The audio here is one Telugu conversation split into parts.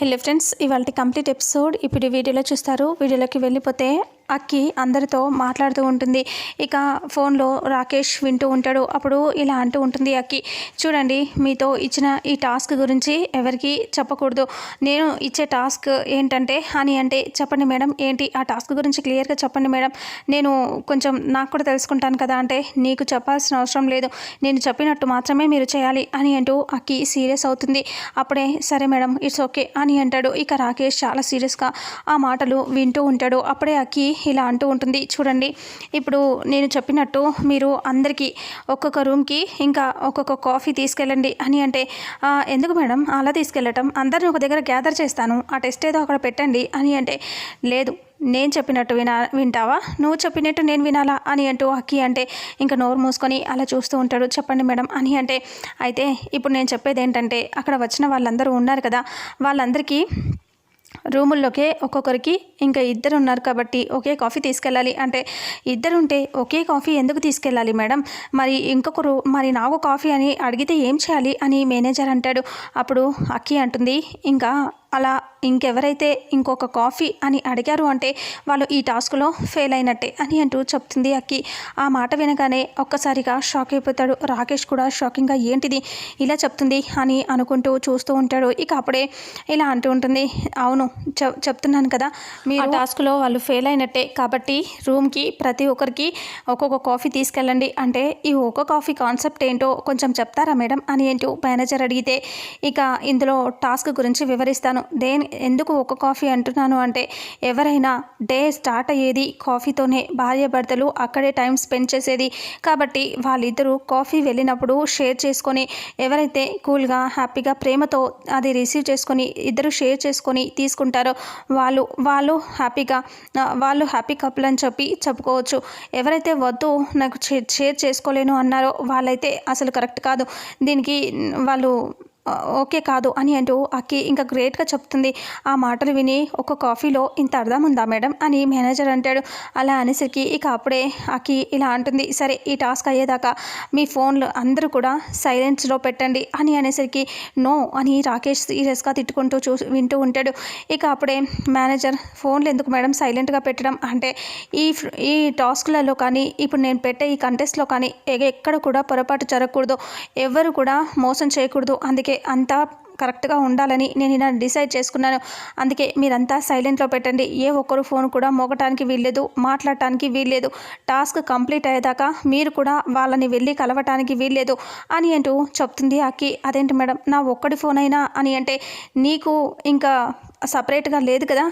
హలో ఫ్రెండ్స్ ఇవాళ కంప్లీట్ ఎపిసోడ్ ఇప్పుడు వీడియోలో చూస్తారు. వీడియోలోకి వెళ్ళిపోతే అక్కి అందరితో మాట్లాడుతూ ఉంటుంది. ఇక ఫోన్లో రాకేష్ వింటూ ఉంటాడు. అప్పుడు ఇలా అంటూ ఉంటుంది అక్కి చూడండి మీతో ఇచ్చిన ఈ టాస్క్ గురించి ఎవరికి చెప్పకూడదు. నేను ఇచ్చే టాస్క్ ఏంటంటే అని అంటే చెప్పండి మేడం ఏంటి ఆ టాస్క్ గురించి క్లియర్గా చెప్పండి మేడం. నేను కొంచెం నాకు కూడా తెలుసుకుంటాను కదా అంటే నీకు చెప్పాల్సిన అవసరం లేదు. నేను చెప్పినట్టు మాత్రమే మీరు చేయాలి అని అంటూ అక్కి సీరియస్ అవుతుంది. అప్పుడే సరే మేడం ఇట్స్ ఓకే అని అంటాడు. ఇక రాకేష్ చాలా సీరియస్గా ఆ మాటలు వింటూ ఉంటాడు. అప్పుడే అక్కి ఇలా అంటూ ఉంటుంది. చూడండి ఇప్పుడు నేను చెప్పినట్టు మీరు అందరికీ ఒక్కొక్క రూమ్కి ఇంకా ఒక్కొక్క కాఫీ తీసుకెళ్ళండి అని అంటే ఎందుకు మేడం? అలా తీసుకెళ్ళటం? అందరిని ఒక దగ్గర గ్యాదర్ చేస్తాను. ఆ టెస్ట్ ఏదో అక్కడ పెట్టండి అని అంటే లేదు నేను చెప్పినట్టు వినా వింటావా? నువ్వు చెప్పినట్టు నేను వినాలా? అని అంటూ అక్కి అంటే ఇంకా నోరు మూసుకొని అలా చూస్తూ ఉంటాడు. చెప్పండి మేడం అని అంటే అయితే ఇప్పుడు నేను చెప్పేది ఏంటంటే అక్కడ వచ్చిన వాళ్ళందరూ ఉన్నారు కదా వాళ్ళందరికీ రూముల్లోకే ఒక్కొక్కరికి ఇంకా ఇద్దరు ఉన్నారు కాబట్టి ఒకే కాఫీ తీసుకెళ్ళాలి. అంటే ఇద్దరు ఉంటే ఒకే కాఫీ ఎందుకు తీసుకెళ్ళాలి మేడం? మరి ఇంకొకరు మరి నాకు కాఫీ అని అడిగితే ఏం చేయాలి అని మేనేజర్ అంటాడు. అప్పుడు అక్కి అంటుంది ఇంకా అలా ఇంకెవరైతే ఇంకొక కాఫీ అని అడిగారు అంటే వాళ్ళు ఈ టాస్క్లో ఫెయిల్ అయినట్టే అని అంటూ చెప్తుంది అక్కి. ఆ మాట వినగానే ఒక్కసారిగా షాక్ అయిపోతాడు. రాకేష్ కూడా షాకింగ్గా ఏంటిది ఇలా చెప్తుంది? అని అనుకుంటూ చూస్తూ ఉంటాడు. ఇక అప్పుడే ఇలా అంటూ ఉంటుంది అవును చెప్తున్నాను కదా మీరు టాస్క్లో వాళ్ళు ఫెయిల్ అయినట్టే కాబట్టి రూమ్కి ప్రతి ఒక్కరికి ఒక్కొక్క కాఫీ తీసుకెళ్ళండి. అంటే ఈ ఒక్క కాఫీ కాన్సెప్ట్ ఏంటో కొంచెం చెప్తారా మేడం? అని ఏంటో మేనేజర్ అడిగితే ఇక ఇందులో టాస్క్ గురించి వివరిస్తాను. దేని ఎందుకు ఒక కాఫీ అంటున్నాను అంటే ఎవరైనా డే స్టార్ట్ అయ్యేది కాఫీతోనే భార్య భర్తలు అక్కడే టైం స్పెండ్ చేసేది. కాబట్టి వాళ్ళిద్దరూ కాఫీ వెళ్ళినప్పుడు షేర్ చేసుకొని ఎవరైతే కూల్గా హ్యాపీగా ప్రేమతో అది రిసీవ్ చేసుకొని ఇద్దరు షేర్ చేసుకొని తీసుకుంటారో వాళ్ళు వాళ్ళు హ్యాపీగా వాళ్ళు హ్యాపీ కపుల్ అని చెప్పి చెప్పుకోవచ్చు. ఎవరైతే వద్దు నాకు షేర్ చేసుకోలేను అన్నారో వాళ్ళైతే అసలు కరెక్ట్ కాదు. దీనికి వాళ్ళు ఓకే కాదు అని అంటూ అక్కి ఇంకా గ్రేట్గా చెప్తుంది. ఆ మాటలు విని ఒక కాఫీలో ఇంత అర్థం ఉందా మేడం అని మేనేజర్ అంటాడు. అలా అనేసరికి ఇక అప్పుడే అక్కి ఇలా అంటుంది. సరే ఈ టాస్క్ అయ్యేదాకా మీ ఫోన్లు అందరూ కూడా సైలెన్స్లో పెట్టండి అని అనేసరికి నో అని రాకేష్ సీరియస్గా తిట్టుకుంటూ చూ వింటూ ఉంటాడు. ఇక అప్పుడే మేనేజర్ ఫోన్లు ఎందుకు మేడం సైలెంట్గా పెట్టడం అంటే ఈ ఈ టాస్క్లలో కానీ ఇప్పుడు నేను పెట్టే ఈ కంటెస్ట్లో కానీ ఎక్కడ కూడా పొరపాటు జరగకూడదు. ఎవరు కూడా మోసం చేయకూడదు. అందుకే అంతా కరెక్ట్గా ఉండాలని నేను ఇలా డిసైడ్ చేసుకున్నాను. అందుకే మీరంతా సైలెంట్లో పెట్టండి. ఏ ఒక్కరు ఫోన్ కూడా మోగటానికి వీల్లేదు మాట్లాడటానికి వీల్లేదు. టాస్క్ కంప్లీట్ అయ్యేదాకా మీరు కూడా వాళ్ళని వెళ్ళి కలవటానికి వీల్లేదు అని అంటూ చెప్తుంది అక్కి. అదేంటి మేడం నా ఒక్కడి ఫోన్ అయినా అని అంటే నీకు ఇంకా సపరేట్గా లేదు కదా?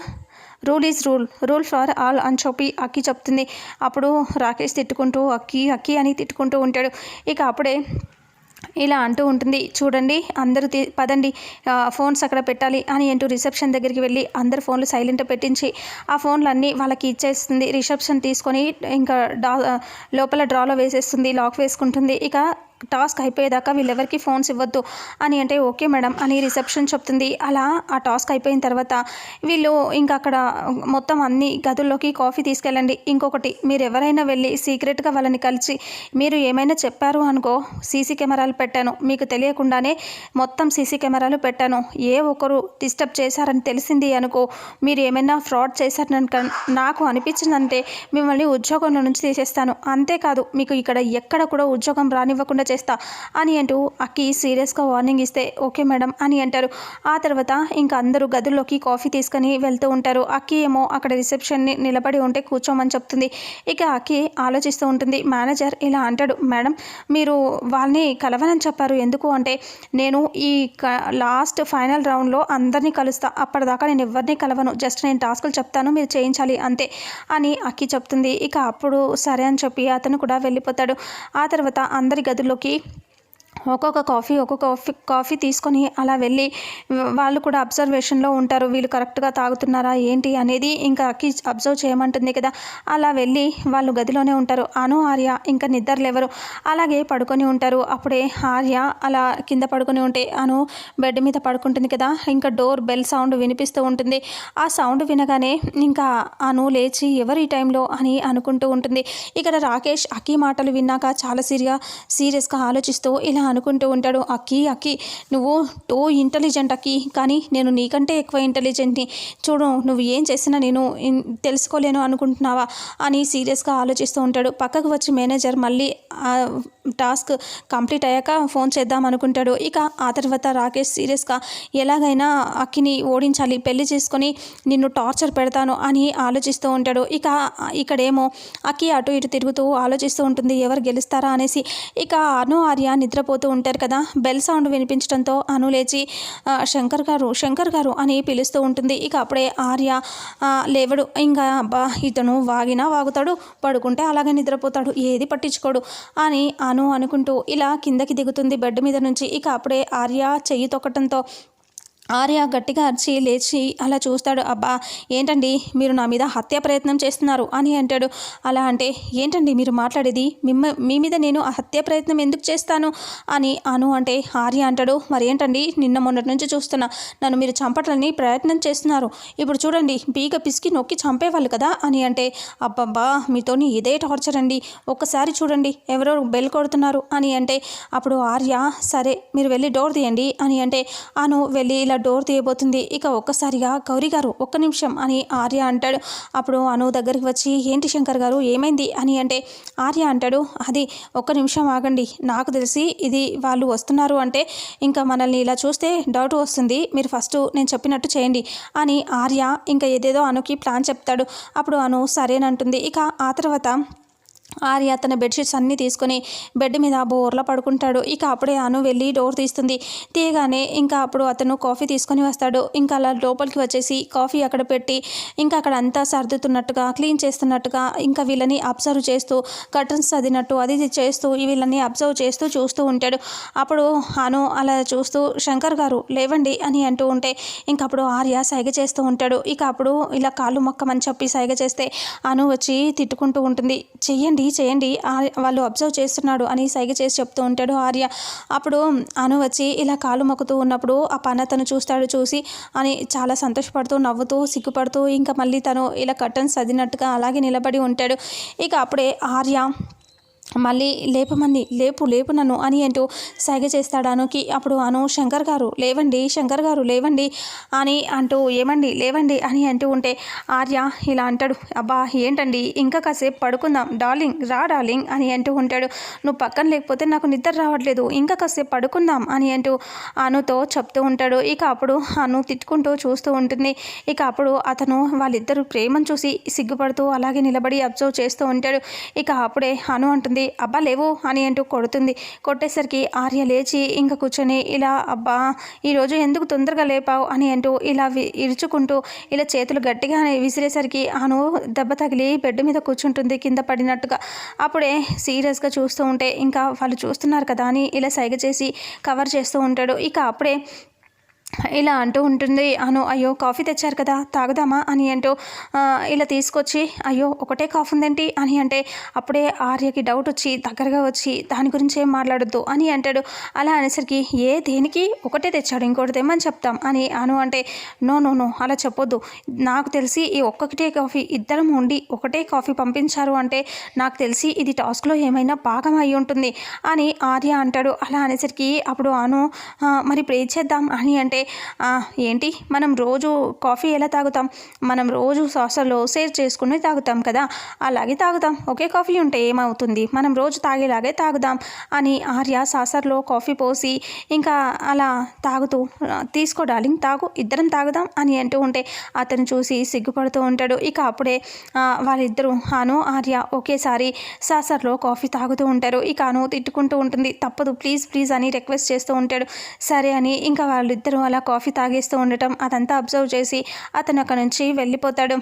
Rule is rule rule for all అని చెప్పి అక్కి చెప్తుంది. అప్పుడు రాకేష్ తిట్టుకుంటూ అక్కి అక్కి అని తిట్టుకుంటూ ఉంటాడు. ఇక అప్పుడే ఇలా అంటూ ఉంటుంది. చూడండి అందరూ తీ పదండి ఫోన్స్ అక్కడ పెట్టాలి అని అంటూ రిసెప్షన్ దగ్గరికి వెళ్ళి అందరు ఫోన్లు సైలెంట్ పెట్టించి ఆ ఫోన్లు అన్నీ వాళ్ళకి ఇచ్చేస్తుంది. రిసెప్షన్ తీసుకొని ఇంకా డా లోపల డ్రాలో వేసేస్తుంది లాక్ వేసుకుంటుంది. ఇక టాస్క్ అయిపోయేదాకా వీళ్ళెవరికి ఫోన్స్ ఇవ్వద్దు. అని అంటే ఓకే మేడం అని రిసెప్షన్ చెప్తుంది. అలా ఆ టాస్క్ అయిపోయిన తర్వాత వీళ్ళు ఇంకా అక్కడ మొత్తం అన్ని గదుల్లోకి కాఫీ తీసుకెళ్ళండి. ఇంకొకటి మీరు ఎవరైనా వెళ్ళి సీక్రెట్గా వాళ్ళని కలిసి మీరు ఏమైనా చెప్పారు అనుకో సీసీ కెమెరాలు పెట్టాను. మీకు తెలియకుండానే మొత్తం సీసీ కెమెరాలు పెట్టాను. ఏ ఒక్కరు డిస్టర్బ్ చేశారని తెలిసింది అనుకో మీరు ఏమైనా ఫ్రాడ్ చేశారని నాకు అనిపించిందంటే మిమ్మల్ని ఉద్యోగంలో నుంచి తీసేస్తాను. అంతేకాదు మీకు ఇక్కడ ఎక్కడ కూడా ఉద్యోగం రానివ్వకుండా చేస్తా. అని అంటూ అక్కి సీరియస్గా వార్నింగ్ ఇస్తే ఓకే మేడం అని అంటారు. ఆ తర్వాత ఇంకా అందరూ గదుల్లోకి కాఫీ తీసుకొని వెళ్తూ ఉంటారు. అక్కి ఏమో అక్కడ రిసెప్షన్ని నిలబడి ఉంటే కూర్చోమని చెప్తుంది. ఇక అక్కి ఆలోచిస్తూ ఉంటుంది మేనేజర్ ఇలా అంటాడు మేడం మీరు వాళ్ళని కలవనని చెప్పారు. ఎందుకు అంటే నేను ఈ లాస్ట్ ఫైనల్ రౌండ్లో అందరినీ కలుస్తా. అప్పటిదాకా నేను ఎవరిని కలవను. జస్ట్ నేను టాస్కులు చెప్తాను మీరు చేయించాలి అంతే అని అక్కి చెప్తుంది. ఇక అప్పుడు సరే అని చెప్పి అతను కూడా వెళ్ళిపోతాడు. ఆ తర్వాత అందరి గదుల్లో గదుల్లోకి ఒక్కొక్క కాఫీ ఒక్కొక్క కాఫీ కాఫీ తీసుకొని అలా వెళ్ళి వాళ్ళు కూడా అబ్జర్వేషన్లో ఉంటారు. వీళ్ళు కరెక్ట్గా తాగుతున్నారా ఏంటి అనేది ఇంకా అక్కి అబ్జర్వ్ చేయమంటుంది కదా. అలా వెళ్ళి వాళ్ళు గదిలోనే ఉంటారు. అను ఆర్య ఇంకా నిద్రలేవరు. అలాగే పడుకొని ఉంటారు. అప్పుడే ఆర్య అలా కింద పడుకొని ఉంటే అను బెడ్ మీద పడుకుంటుంది కదా. ఇంకా డోర్ బెల్ సౌండ్ వినిపిస్తూ ఉంటుంది. ఆ సౌండ్ వినగానే ఇంకా అను లేచి ఎవరు ఈ టైంలో అని అనుకుంటూ ఉంటుంది. ఇక్కడ రాకేష్ అక్కి మాటలు విన్నాక చాలా సీరియా సీరియస్గా ఆలోచిస్తూ ఇలా అనుకుంటూ ఉంటాడు అక్కి అక్కి నువ్వు టో ఇంటెలిజెంట్ అక్కి కానీ నేను నీకంటే ఎక్కువ ఇంటెలిజెంట్ని చూడు నువ్వు ఏం చేసినా నేను తెలుసుకోలేను అనుకుంటున్నావా? అని సీరియస్గా ఆలోచిస్తూ ఉంటాడు. పక్కకు వచ్చి మేనేజర్ మళ్ళీ టాస్క్ కంప్లీట్ అయ్యాక ఫోన్ చేద్దాం అనుకుంటాడు. ఇక ఆ తర్వాత రాకేష్ సీరియస్గా ఎలాగైనా అక్కిని ఓడించాలి పెళ్ళి చేసుకొని నిన్ను టార్చర్ పెడతాను అని ఆలోచిస్తూ ఉంటాడు. ఇక ఇక్కడేమో అక్కి అటు ఇటు తిరుగుతూ ఆలోచిస్తూ ఉంటుంది ఎవరు గెలుస్తారా అనేసి. ఇక అను ఆర్య నిద్రపోతూ ఉంటారు కదా. బెల్ సౌండ్ వినిపించడంతో అను లేచి శంకర్ గారు శంకర్ గారు అని పిలుస్తూ ఉంటుంది. ఇక అప్పుడే ఆర్య లేవడు. ఇంకా అబ్బా ఇతను వాగినా వాగుతాడు పడుకుంటే అలాగే నిద్రపోతాడు. ఏది పట్టించుకోడు అని అను అనుకుంటూ ఇలా కిందకి దిగుతుంది. బెడ్ మీద నుంచి ఇక అప్పుడే ఆర్య చెయ్యి తొక్కటంతో ఆర్య గట్టిగా అరిచి లేచి అలా చూస్తాడు అబ్బా ఏంటండి మీరు నా మీద హత్య ప్రయత్నం చేస్తున్నారు? అని అంటాడు. అలా అంటే ఏంటండి మీరు మాట్లాడేది? మిమ్మ మీ మీద నేను ఆ హత్య ప్రయత్నం ఎందుకు చేస్తాను? అని అను అంటే ఆర్య అంటాడు మరి ఏంటండి? నిన్న మొన్నటి నుంచి చూస్తున్నా. నన్ను మీరు చంపటాలని ప్రయత్నం చేస్తున్నారు. ఇప్పుడు చూడండి బీగ పిసికి నొక్కి చంపేవాళ్ళు కదా? అని అంటే అబ్బబ్బా మీతోని ఇదే టార్చర్ అండి. ఒక్కసారి చూడండి ఎవరో బెల్ కొడుతున్నారు. అని అంటే అప్పుడు ఆర్య సరే మీరు వెళ్ళి డోర్ తీయండి. అని అంటే అను వెళ్ళి ఇలా డోర్ తీయబోతుంది. ఇక ఒక్కసారిగా గౌరీ గారు ఒక్క నిమిషం అని ఆర్య అంటాడు. అప్పుడు అను దగ్గరికి వచ్చి ఏంటి శంకర్ గారు ఏమైంది? అని అంటే ఆర్య అంటాడు అది ఒక్క నిమిషం ఆగండి. నాకు తెలిసి ఇది వాళ్ళు వస్తున్నారు అంటే ఇంకా మనల్ని ఇలా చూస్తే డౌట్ వస్తుంది. మీరు ఫస్ట్ నేను చెప్పినట్టు చేయండి అని ఆర్య ఇంకా ఏదేదో అనుకి ప్లాన్ చెప్తాడు. అప్పుడు అను సరేనంటుంది. ఇక ఆ తర్వాత ఆర్య తన బెడ్షీట్స్ అన్నీ తీసుకొని బెడ్ మీద బోర్లా పడుకుంటాడు. ఇక అప్పుడే అను వెళ్ళి డోర్ తీస్తుంది. తీయగానే ఇంకా అప్పుడు అతను కాఫీ తీసుకొని వస్తాడు. ఇంకా అలా లోపలికి వచ్చేసి కాఫీ అక్కడ పెట్టి ఇంకా అక్కడ అంతా సర్దుతున్నట్టుగా క్లీన్ చేస్తున్నట్టుగా ఇంకా వీళ్ళని అబ్జర్వ్ చేస్తూ కర్టన్స్ చదివినట్టు అది ఇది చేస్తూ వీళ్ళని అబ్జర్వ్ చేస్తూ చూస్తూ ఉంటాడు. అప్పుడు అను అలా చూస్తూ శంకర్ గారు లేవండి అని అంటూ ఉంటే ఇంకా అప్పుడు ఆర్య సైగ చేస్తూ ఉంటాడు. ఇక అప్పుడు ఇలా కాళ్ళు మొక్కమని చెప్పి సైగ చేస్తే అను వచ్చి తిట్టుకుంటూ ఉంటుంది. చెయ్యండి చేయండి. వాళ్ళు అబ్జర్వ్ చేస్తున్నాడు అని సైగ చేసి చెప్తూ ఉంటాడు ఆర్య. అప్పుడు అను వచ్చి ఇలా కాలు మొక్కుతూ ఉన్నప్పుడు ఆ పని అతను చూస్తాడు చూసి అని చాలా సంతోషపడుతూ నవ్వుతూ సిగ్గుపడుతూ ఇంకా మళ్ళీ తను ఇలా కట్టన్స్ చదివినట్టుగా అలాగే నిలబడి ఉంటాడు. ఇక అప్పుడే ఆర్య మళ్ళీ లేపమంది లేపు లేపు నన్ను అని అంటూ సైగ చేస్తాడు అనుకి. అప్పుడు అను శంకర్ గారు లేవండి శంకర్ గారు లేవండి అని అంటూ ఏమండి లేవండి అని అంటూ ఉంటే ఆర్య ఇలా అంటాడు అబ్బా ఏంటండి ఇంకా కాసేపు పడుకుందాం డార్లింగ్ రా డార్లింగ్ అని అంటూ ఉంటాడు. నువ్వు పక్కన లేకపోతే నాకు నిద్ర రావట్లేదు ఇంకా కాసేపు పడుకుందాం అని అంటూ అనుతో చెప్తూ ఉంటాడు. ఇక అప్పుడు అను తిట్టుకుంటూ చూస్తూ ఉంటుంది. ఇక అప్పుడు అతను వాళ్ళిద్దరు ప్రేమను చూసి సిగ్గుపడుతూ అలాగే నిలబడి అబ్జర్వ్ చేస్తూ ఉంటాడు. ఇక అప్పుడే అను అంటుంది అబ్బా లేవు అని అంటూ కొడుతుంది. కొట్టేసరికి ఆర్య లేచి ఇంకా కూర్చొని ఇలా అబ్బా ఈరోజు ఎందుకు తొందరగా లేపావు? అని అంటూ ఇలా వి- ఇరుచుకుంటూ ఇలా చేతులు గట్టిగా విసిరేసరికి ఆను దెబ్బ తగిలి బెడ్ మీద కూర్చుంటుంది కింద పడినట్టుగా. అప్పుడే సీరియస్గా చూస్తూ ఉంటే ఇంకా వాళ్ళు చూస్తున్నారు కదా అని ఇలా సైగ చేసి కవర్ చేస్తూ ఉంటాడు. ఇక అప్పుడే ఇలా అంటూ ఉంటుంది. అను అయ్యో కాఫీ తెచ్చారు కదా తాగుదామా అని అంటూ ఇలా తీసుకొచ్చి అయ్యో ఒకటే కాఫీ ఉందేంటి అని అంటే అప్పుడే ఆర్యకి డౌట్ వచ్చి దగ్గరగా వచ్చి దాని గురించి ఏం మాట్లాడొద్దు అని అంటాడు. అలా అనేసరికి ఏ దేనికి? ఒకటే తెచ్చాడు ఇంకోటి తెమ్మని చెప్తాం అని అను అంటే నో నో నో అలా చెప్పొద్దు. నాకు తెలిసి ఈ ఒక్కటే కాఫీ ఇద్దరం ఉండి ఒకటే కాఫీ పంపించారు అంటే నాకు తెలిసి ఇది టాస్క్లో ఏమైనా భాగం అయి ఉంటుంది అని ఆర్య అంటాడు. అలా అనేసరికి అప్పుడు అను మరి ఇప్పుడు ఏం చేద్దాం అని అంటే ఏంటి? మనం రోజు కాఫీ ఎలా తాగుతాం? మనం రోజు సాసర్లో సేర్ చేసుకుని తాగుతాం కదా? అలాగే తాగుతాం. ఒకే కాఫీ ఉంటే ఏమవుతుంది? మనం రోజు తాగేలాగే తాగుదాం అని ఆర్య సాసర్లో కాఫీ పోసి ఇంకా అలా తాగుతూ తీసుకో డార్లింగ్ తాగు ఇద్దరం తాగుదాం అని అంటూ ఉంటే అతను చూసి సిగ్గుపడుతూ ఉంటాడు. ఇక అప్పుడే వాళ్ళిద్దరూ అను ఆర్య ఒకేసారి సాసర్లో కాఫీ తాగుతూ ఉంటారు. ఇక అను తిట్టుకుంటూ ఉంటుంది. తప్పదు ప్లీజ్ ప్లీజ్ అని రిక్వెస్ట్ చేస్తూ ఉంటాడు. సరే అని ఇంకా వాళ్ళిద్దరూ అలా కాఫీ తాగేస్తూ ఉండటం అదంతా అబ్జర్వ్ చేసి అతను అక్కడ నుంచి వెళ్ళిపోతాడు.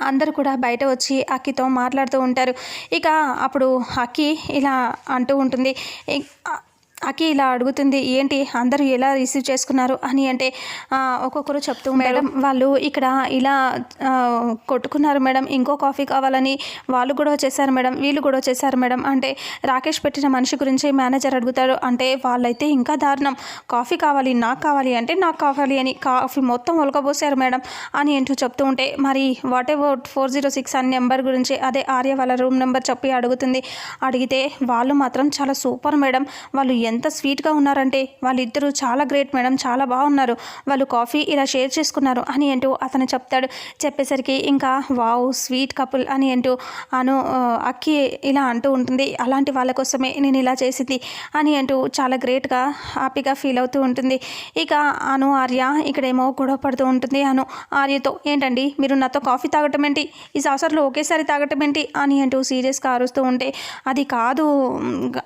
అందరూ కూడా బయట వచ్చి అక్కితో మాట్లాడుతూ ఉంటారు. ఇక అప్పుడు అక్కి ఇలా అంటూ ఉంటుంది అకి ఇలా అడుగుతుంది ఏంటి? అందరూ ఎలా రిసీవ్ చేసుకున్నారు? అని అంటే ఒక్కొక్కరు చెప్తూ మేడం వాళ్ళు ఇక్కడ ఇలా కొట్టుకున్నారు మేడం. ఇంకో కాఫీ కావాలని వాళ్ళు కూడా వచ్చేసారు మేడం వీళ్ళు కూడా వచ్చేసారు మేడం అంటే రాకేష్ పెట్టిన మనిషి గురించి మేనేజర్ అడుగుతారు అంటే వాళ్ళైతే ఇంకా దారుణం. కాఫీ కావాలి నాకు కావాలి అంటే నాకు కావాలి అని కాఫీ మొత్తం ఒలకబోసారు మేడం అని ఏంటో చెప్తూ ఉంటే మరి whatever four zero six అనే నెంబర్ గురించి? అదే ఆర్య వాళ్ళ రూమ్ నెంబర్ చెప్పి అడుగుతుంది. అడిగితే వాళ్ళు మాత్రం చాలా సూపర్ మేడం. వాళ్ళు ఎంత ఎంత స్వీట్గా ఉన్నారంటే వాళ్ళిద్దరూ చాలా గ్రేట్ మేడం చాలా బాగున్నారు. వాళ్ళు కాఫీ ఇలా షేర్ చేసుకున్నారు అని అంటూ అతను చెప్తాడు. చెప్పేసరికి ఇంకా వావ్ స్వీట్ కపుల్ అని అంటూ అను అక్కి ఇలా అంటూ ఉంటుంది. అలాంటి వాళ్ళ కోసమే నేను ఇలా చేసింది అని అంటూ చాలా గ్రేట్గా హ్యాపీగా ఫీల్ అవుతూ ఉంటుంది. ఇక అను ఆర్య ఇక్కడేమో గొడవ పడుతూ ఉంటుంది. అను ఆర్యతో ఏంటండి? మీరు నాతో కాఫీ తాగటం ఏంటి? ఈ సంవత్సరంలో ఒకేసారి తాగటం ఏంటి? అని అంటూ సీరియస్గా అరుస్తూ ఉంటే అది కాదు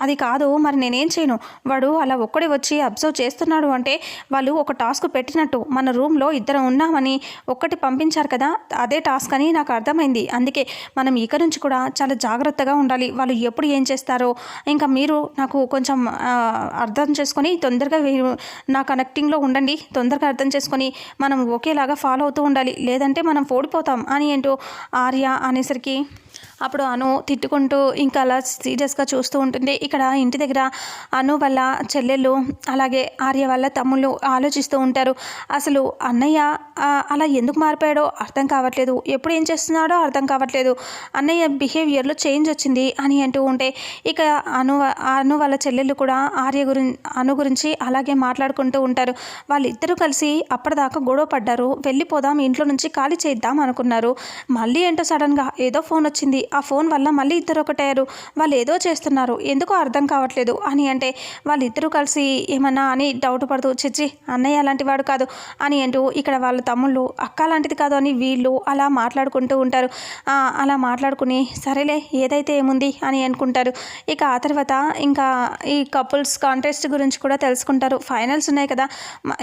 అది కాదు మరి నేనేం చేయను? వాడు అలా ఒక్కడే వచ్చి అబ్జర్వ్ చేస్తున్నాడు అంటే వాళ్ళు ఒక టాస్క్ పెట్టినట్టు. మన రూమ్లో ఇద్దరం ఉన్నామని ఒక్కటి పంపించారు కదా అదే టాస్క్ అని నాకు అర్థమైంది. అందుకే మనం ఇక నుంచి కూడా చాలా జాగ్రత్తగా ఉండాలి. వాళ్ళు ఎప్పుడు ఏం చేస్తారో ఇంకా మీరు నాకు కొంచెం అర్థం చేసుకొని తొందరగా నా కనెక్టింగ్లో ఉండండి. తొందరగా అర్థం చేసుకొని మనం ఒకేలాగా ఫాలో అవుతూ ఉండాలి. లేదంటే మనం ఓడిపోతాం అని ఏంటో ఆర్య అనేసరికి అప్పుడు అను తిట్టుకుంటూ ఇంకా అలా సీరియస్గా చూస్తూ ఉంటుంది ఇక్కడ ఇంటి దగ్గర అను వాళ్ళ చెల్లెళ్ళు అలాగే ఆర్య వాళ్ళ తమ్ముళ్ళు ఆలోచిస్తూ ఉంటారు. అసలు అన్నయ్య అలా ఎందుకు మారిపోయాడో అర్థం కావట్లేదు. ఎప్పుడు ఏం చేస్తున్నాడో అర్థం కావట్లేదు. అన్నయ్య బిహేవియర్లో చేంజ్ వచ్చింది అని అంటూ ఉంటే ఇక అను అను వాళ్ళ చెల్లెళ్ళు కూడా ఆర్య గురించి అను గురించి అలాగే మాట్లాడుకుంటూ ఉంటారు. వాళ్ళిద్దరూ కలిసి అప్పటిదాకా గొడవ పడ్డారు. వెళ్ళిపోదాం ఇంట్లో నుంచి ఖాళీ చేద్దాం అనుకున్నారు. మళ్ళీ ఏంటో సడన్గా ఏదో ఫోన్ వచ్చి వచ్చింది. ఆ ఫోన్ వల్ల మళ్ళీ ఇద్దరు ఒకటయ్యారు. వాళ్ళు ఏదో చేస్తున్నారు. ఎందుకో అర్థం కావట్లేదు. అని అంటే వాళ్ళిద్దరూ కలిసి ఏమన్నా అని డౌట్ పడుతూ చిచ్చి అన్నయ్య అలాంటి వాడు కాదు అని అంటూ ఇక్కడ వాళ్ళ తమ్ముళ్ళు అక్క లాంటిది కాదు అని వీళ్ళు అలా మాట్లాడుకుంటూ ఉంటారు. అలా మాట్లాడుకుని సరేలే ఏదైతే ఏముంది అని అనుకుంటారు. ఇక ఆ తర్వాత ఇంకా ఈ కపుల్స్ కాంటెస్ట్ గురించి కూడా తెలుసుకుంటారు. ఫైనల్స్ ఉన్నాయి కదా.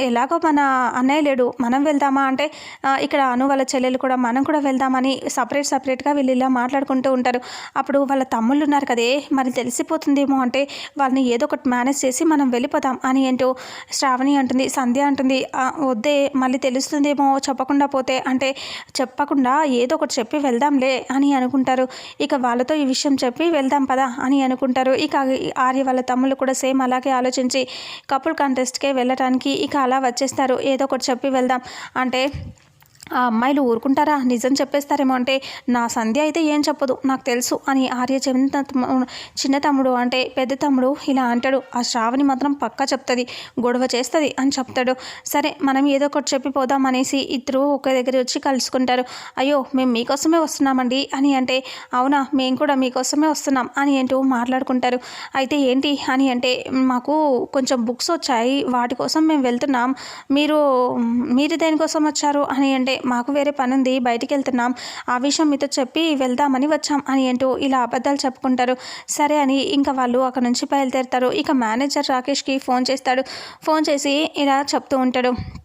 ఎలాగో మన అన్నయ్య లేడు. మనం వెళ్దామా అంటే ఇక్కడ అను వాళ్ళ చెల్లెలు కూడా మనం కూడా వెళ్దామని సపరేట్ సపరేట్గా వీళ్ళు ఇలా మాట్లాడుకుంటూ ఉంటారు. అప్పుడు వాళ్ళ తమ్ముళ్ళు ఉన్నారు కదే మరి తెలిసిపోతుందేమో అంటే వాళ్ళని ఏదో ఒకటి మేనేజ్ చేసి మనం వెళ్ళిపోతాం అని ఏంటో శ్రావణి అంటుంది సంధ్య అంటుంది వద్దే మళ్ళీ తెలుస్తుందేమో చెప్పకుండా పోతే అంటే చెప్పకుండా ఏదో ఒకటి చెప్పి వెళ్దాంలే అని అనుకుంటారు. ఇక వాళ్ళతో ఈ విషయం చెప్పి వెళ్దాం పదా అని అనుకుంటారు. ఇక ఆర్య వాళ్ళ తమ్ముళ్ళు కూడా సేమ్ అలాగే ఆలోచించి కపుల్ కాంటెస్ట్కే వెళ్ళటానికి ఇక అలా వచ్చేస్తారు. ఏదో ఒకటి చెప్పి వెళ్దాం అంటే ఆ అమ్మాయిలు ఊరుకుంటారా? నిజం చెప్పేస్తారేమో అంటే నా సంధ్య అయితే ఏం చెప్పదు నాకు తెలుసు అని ఆర్య చిన్న చిన్న తమ్ముడు అంటే పెద్ద తమ్ముడు ఇలా అంటాడు. ఆ శ్రావణి మాత్రం పక్కా చెప్తుంది గొడవ చేస్తుంది అని చెప్తాడు. సరే మనం ఏదో ఒకటి చెప్పి పోదాం అనేసి ఇద్దరు ఒకే దగ్గర వచ్చి కలుసుకుంటారు. అయ్యో మేము మీకోసమే వస్తున్నామండి అని అంటే అవునా మేము కూడా మీకోసమే వస్తున్నాం అని అంటూ మాట్లాడుకుంటారు. అయితే ఏంటి అని అంటే మాకు కొంచెం బుక్స్ వచ్చాయి వాటి కోసం మేము వెళ్తున్నాం. మీరు మీరు దేనికోసం వచ్చారు అని అంటే మాకు వేరే పని ఉంది బయటికి వెళ్తున్నాం ఆ విషయం మీతో చెప్పి వెళ్దామని వచ్చాం అని అంటూ ఇలా అబద్ధాలు చెప్పుకుంటారు. సరే అని ఇంకా వాళ్ళు అక్కడ నుంచి బయలుదేరుతారు. ఇక మేనేజర్ రాకేష్కి ఫోన్ చేస్తాడు. ఫోన్ చేసి ఇలా చెప్తూ ఉంటాడు.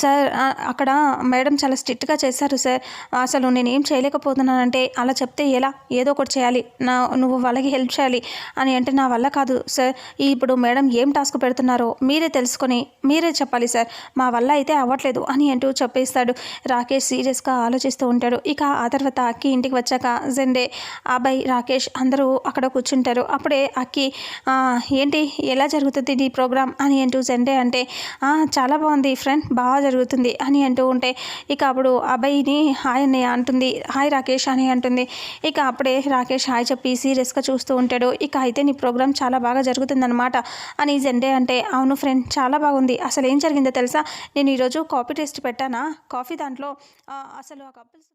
సార్ అక్కడ మేడం చాలా స్ట్రిక్ట్గా చేశారు సార్. అసలు నేనేం చేయలేకపోతున్నానంటే అలా చెప్తే ఎలా? ఏదో ఒకటి చేయాలి. నా నువ్వు వాళ్ళకి హెల్ప్ చేయాలి అని అంటే నా వల్ల కాదు సార్. ఇప్పుడు మేడం ఏం టాస్క్ పెడుతున్నారో మీరే తెలుసుకొని మీరే చెప్పాలి సార్. మా వల్ల అయితే అవ్వట్లేదు అని అంటూ చెప్పేస్తాడు. రాకేష్ సీరియస్గా ఆలోచిస్తూ ఉంటాడు. ఇక ఆ తర్వాత అక్కి ఇంటికి వచ్చాక జెండే అబ్బాయి రాకేష్ అందరూ అక్కడ కూర్చుంటారు. అప్పుడే అక్కి ఏంటి? ఎలా జరుగుతుంది ఈ ప్రోగ్రామ్? అని అంటూ జెండే అంటే చాలా బాగుంది. ఫ్రెండ్ బాగా జరుగుతుంది అని అంటూ ఉంటే ఇక అప్పుడు అభయ్ని హాయ్ అని అంటుంది హాయ్ రాకేష్ అని అంటుంది. ఇక అప్పుడే రాకేష్ హాయ్ చెప్పి సీరియస్గా చూస్తూ ఉంటాడు. ఇక అయితే నీ ప్రోగ్రామ్ చాలా బాగా జరుగుతుందన్నమాట అని జెండే అంటే అవును ఫ్రెండ్ చాలా బాగుంది. అసలు ఏం జరిగిందో తెలుసా? నేను ఈరోజు కాఫీ టేస్ట్ పెట్టానా? కాఫీ దాంట్లో అసలు ఆ కపుల్స్